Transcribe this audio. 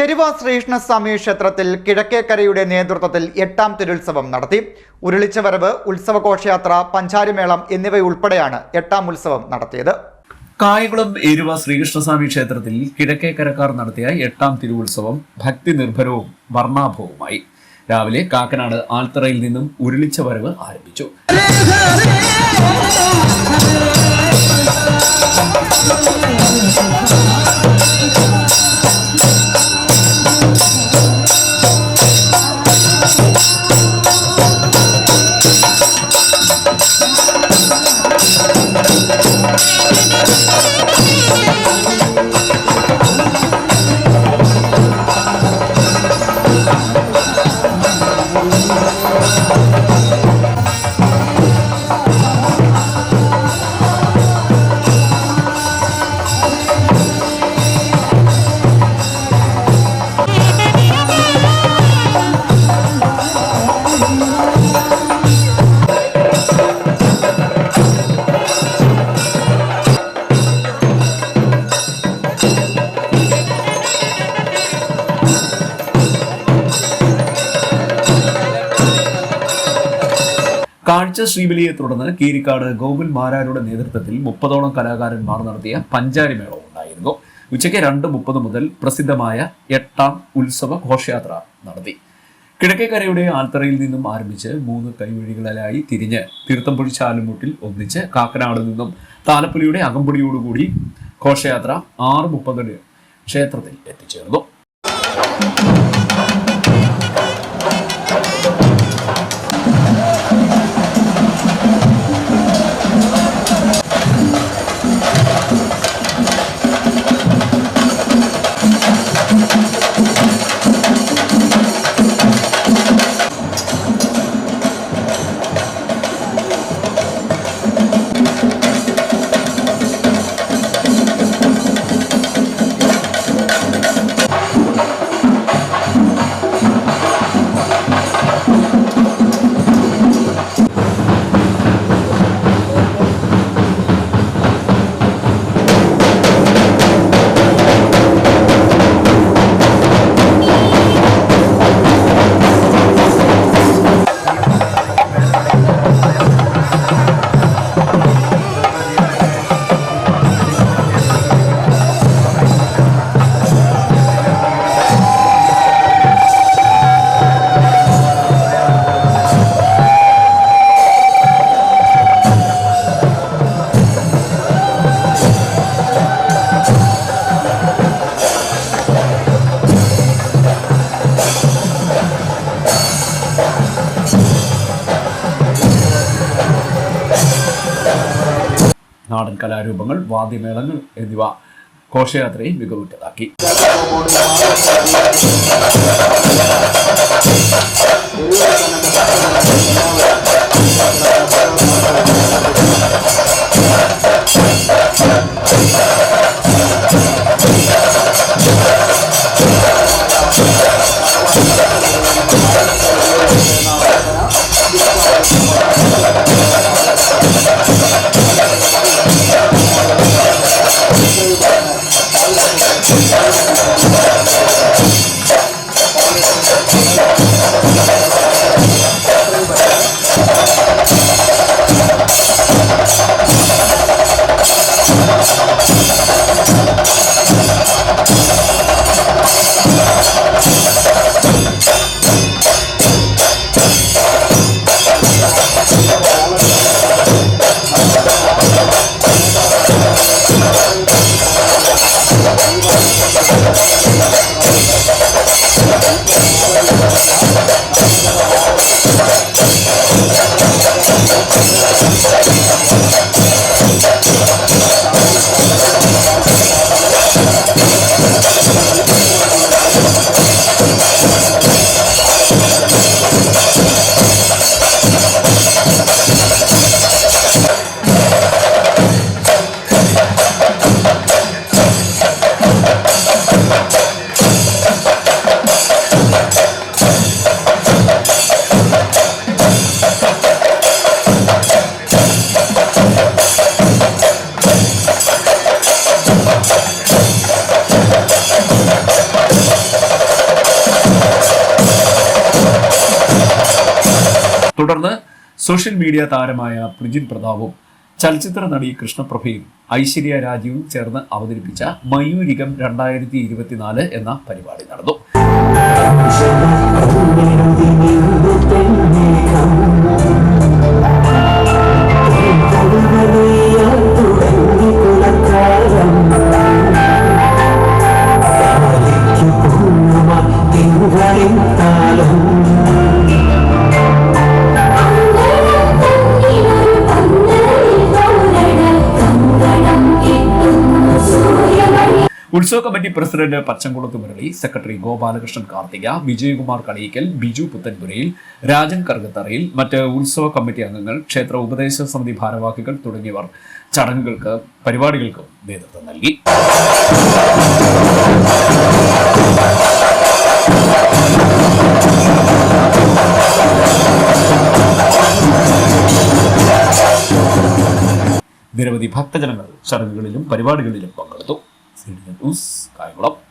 എരുവ ശ്രീകൃഷ്ണസ്വാമി ക്ഷേത്രത്തിൽ കിഴക്കേക്കരയുടെ നേതൃത്വത്തിൽ എട്ടാം തിരുത്സവം നടത്തി. ഉരുളിച്ചവരവ് ഉത്സവഘോഷയാത്ര പഞ്ചാരിമേളം എന്നിവയുൾപ്പെടെയാണ് എട്ടാം ഉത്സവം നടത്തിയത്. കായകുളം എരുവ ശ്രീകൃഷ്ണസ്വാമി ക്ഷേത്രത്തിൽ കിഴക്കേക്കരക്കാർ നടത്തിയ എട്ടാം തിരുവുത്സവം ഭക്തി നിർഭരവും വർണാഭവുമായി. രാവിലെ കാക്കനാട് ആൽത്തറയിൽ നിന്നും ഉരുളിച്ച വരവ് ആരംഭിച്ചു. കാഴ്ച ശ്രീബലിയെ തുടർന്ന് കീരിക്കാട് ഗോകുൽ മാരാരുടെ നേതൃത്വത്തിൽ മുപ്പതോളം കലാകാരന്മാർ നടത്തിയ പഞ്ചാരി മേളവും ഉണ്ടായിരുന്നു. ഉച്ചയ്ക്ക് രണ്ട് മുപ്പത് മുതൽ പ്രസിദ്ധമായ എട്ടാം ഉത്സവ ഘോഷയാത്ര നടത്തി. കിഴക്കേക്കരയുടെ ആൽത്തറയിൽ നിന്നും ആരംഭിച്ച് മൂന്ന് കൈവഴികളിലായി തിരിഞ്ഞ് തീർത്ഥംപുഴി ചാലുമുട്ടിൽ ഒന്നിച്ച് കാക്കനാട് നിന്നും താലപ്പൊലിയുടെ അകമ്പടിയോടുകൂടി ഘോഷയാത്ര ആറ് മുപ്പതിന് ക്ഷേത്രത്തിൽ എത്തിച്ചേർന്നു. നാടൻ കലാരൂപങ്ങൾ വാദ്യമേളങ്ങൾ എന്നിവ ഘോഷയാത്രയും മികവുറ്റതാക്കി Thank you. フフフ。Social media Prijin Prijin പ്രതാപും ചലച്ചിത്ര നടി കൃഷ്ണപ്രഭയും ഐശ്വര്യ രാജീവും ചേർന്ന് അവതരിപ്പിച്ച മയൂരികം രണ്ടായിരത്തി ഇരുപത്തിനാല് എന്ന പരിപാടി നടന്നു. ഉത്സവ കമ്മിറ്റി പ്രസിഡന്റ് പച്ചംകുളത്ത് മുരളി സെക്രട്ടറി ഗോപാലകൃഷ്ണൻ കാർത്തിക വിജയകുമാർ കളിയിക്കൽ ബിജു പുത്തൻപുരയിൽ രാജൻ കറുകത്തറയിൽ മറ്റ് ഉത്സവ കമ്മിറ്റി അംഗങ്ങൾ ക്ഷേത്ര ഉപദേശ സമിതി ഭാരവാഹികൾ തുടങ്ങിയവർ ചടങ്ങുകൾക്ക് പരിപാടികൾക്കും നേതൃത്വം നൽകി. നിരവധി ഭക്തജനങ്ങൾ ചടങ്ങുകളിലും പരിപാടികളിലും പങ്കെടുത്തു. Citizens, Sky Block.